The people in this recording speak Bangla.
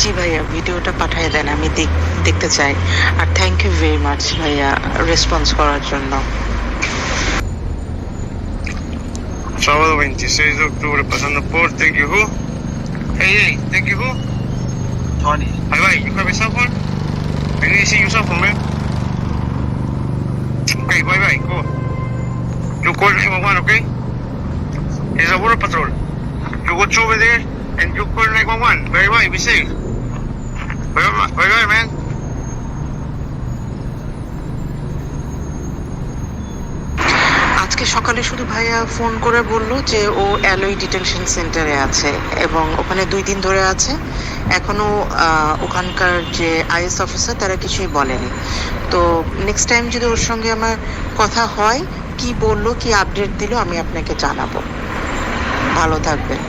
জি ভাইয়া ভিডিওটা পাঠিয়ে দেন আমি দেখ- দেখতে চাই আর থ্যাংক ইউ ভেরি মাচ ভাইয়া রেসপন্স করার জন্য Sábado 26 de octubre, pasando por Thank you who? Hey, hey, thank you who? Tony. Bye bye, you have a cell phone? I need to see your cell phone, man. Okay, bye bye, go. You call 911, okay? It's a border patrol. You go over there and you call 911. Bye bye, be safe. Bye bye, bye bye, man. আজকে সকালে শুধু ভাইয়া ফোন করে বলল যে ও অ্যালোই ডিটেনশন সেন্টারে আছে এবং ওখানে দুই দিন ধরে আছে। এখনও ওখানকার যে আইএস অফিসার তারা কিছুই বলেনি। তো নেক্সট টাইম যদি ওর সঙ্গে আমার কথা হয়, কি বলল, কি আপডেট দিল, আমি আপনাকে জানাব। ভালো থাকবেন।